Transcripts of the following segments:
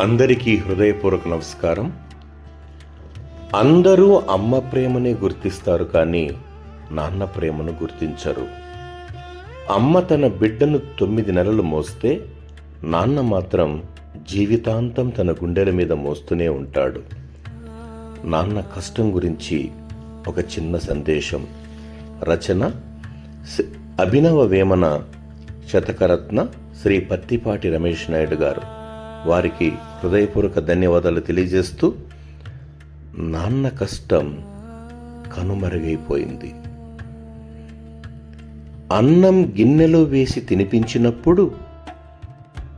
అందరికీ హృదయపూర్వక నమస్కారం. అందరూ అమ్మ ప్రేమనే గుర్తిస్తారు కానీ నాన్న ప్రేమను గుర్తించరు. అమ్మ తన బిడ్డను తొమ్మిది నెలలు మోస్తే నాన్న మాత్రం జీవితాంతం తన గుండెల మీద మోస్తూనే ఉంటాడు. నాన్న కష్టం గురించి ఒక చిన్న సందేశం. రచన అభినవ వేమన శతకరత్న శ్రీ పత్తిపాటి రమేష్ నాయుడు గారు. వారికి హృదయపూర్వక ధన్యవాదాలు తెలియజేస్తూ నాన్న కష్టం కనుమరుగైపోయింది. అన్నం గిన్నెలో వేసి తినిపించినప్పుడు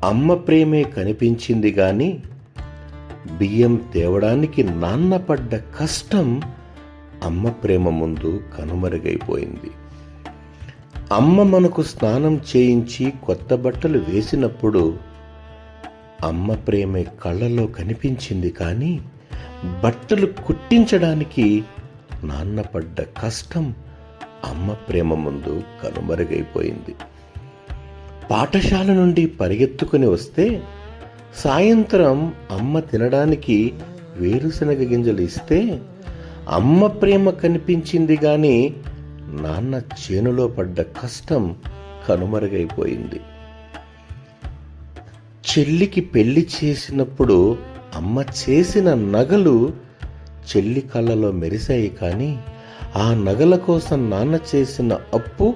అమ్మ ప్రేమే కనిపించింది గాని బియ్యం తేవడానికి నాన్న పడ్డ కష్టం అమ్మ ప్రేమ ముందు కనుమరుగైపోయింది. అమ్మ మనకు స్నానం చేయించి కొత్త బట్టలు వేసినప్పుడు అమ్మ ప్రేమే కళ్ళలో కనిపించింది కానీ బట్టలు కుట్టించడానికి నాన్న పడ్డ కష్టం అమ్మ ప్రేమ ముందు కనుమరుగైపోయింది. పాఠశాల నుండి పరిగెత్తుకుని వస్తే సాయంత్రం అమ్మ తినడానికి వేరుశనగ గింజలు ఇస్తే అమ్మ ప్రేమ కనిపించింది కానీ నాన్న చేనులో పడ్డ కష్టం కనుమరుగైపోయింది. చెల్లికి పెళ్ళి చేసినప్పుడు అమ్మ చేసిన నగలు చెల్లి కళ్ళలో మెరిశాయి కానీ ఆ నగల కోసం నాన్న చేసిన అప్పు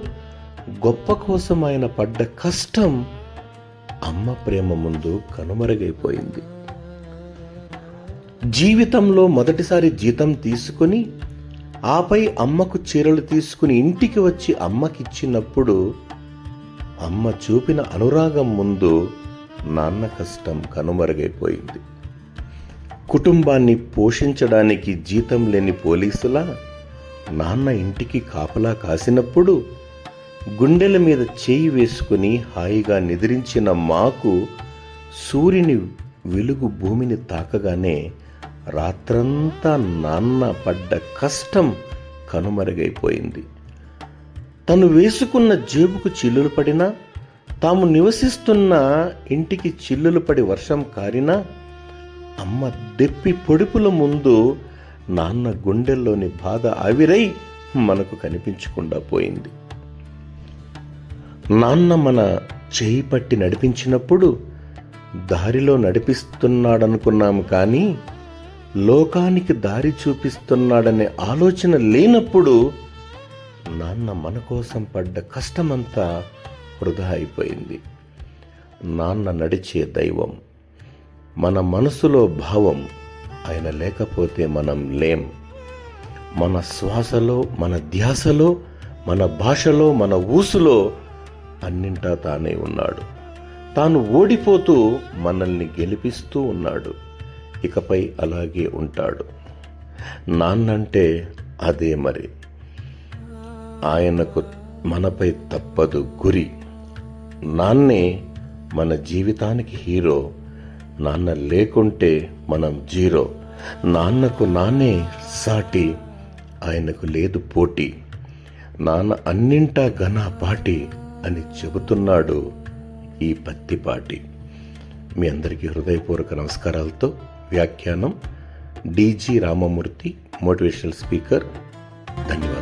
గొప్ప కోసం ఆయన పడ్డ కష్టం అమ్మ ప్రేమ ముందు కనుమరుగైపోయింది. జీవితంలో మొదటిసారి జీతం తీసుకుని ఆపై అమ్మకు చీరలు తీసుకుని ఇంటికి వచ్చి అమ్మకిచ్చినప్పుడు అమ్మ చూపిన అనురాగం ముందు నాన్న కష్టం కనుమరుగైపోయింది. కుటుంబాన్ని పోషించడానికి జీతం లేని పోలీసులా నాన్న ఇంటికి కాపలా కాసినప్పుడు గుండెల మీద చేయి వేసుకుని హాయిగా నిద్రించిన మాకు సూర్యుని వెలుగు భూమిని తాకగానే రాత్రంతా నాన్న పడ్డ కష్టం కనుమరుగైపోయింది. తను వేసుకున్న జేబుకు చిల్లులు పడినా తాము నివసిస్తున్న ఇంటికి చిల్లులు పడి వర్షం కారినా అమ్మ దెప్పి పొడుపుల ముందు నాన్న గుండెల్లోని బాధ ఆవిరై మనకు కనిపించకుండా పోయింది. నాన్న మన చేయి పట్టి నడిపించినప్పుడు దారిలో నడిపిస్తున్నాడనుకున్నాం కానీ లోకానికి దారి చూపిస్తున్నాడనే ఆలోచన లేనప్పుడు నాన్న మన కోసం పడ్డ కష్టమంతా వృధా అయిపోయింది. నాన్న నడిచే దైవం మన మనసులో భావం ఆయన లేకపోతే మనం లేం. మన శ్వాసలో మన ధ్యాసలో మన భాషలో మన ఊసులో అన్నింటా తానే ఉన్నాడు. తాను ఓడిపోతూ మనల్ని గెలిపిస్తూ ఉన్నాడు. ఇకపై అలాగే ఉంటాడు. నాన్నంటే అదే మరి. ఆయనకు మనపై తప్పదు గురి. నాన్నే మన జీవితానికి హీరో నాన్న లేకుంటే మనం జీరో. నాన్నకు నాన్నే సాటి ఆయనకు లేదు పోటీ. నాన్న అన్నింటా ఘన పాటి అని చెబుతున్నాడు ఈ పత్తిపాటి. మీ అందరికీ హృదయపూర్వక నమస్కారాలతో వ్యాఖ్యానం డీజీ రామమూర్తి మోటివేషనల్ స్పీకర్. ధన్యవాదాలు.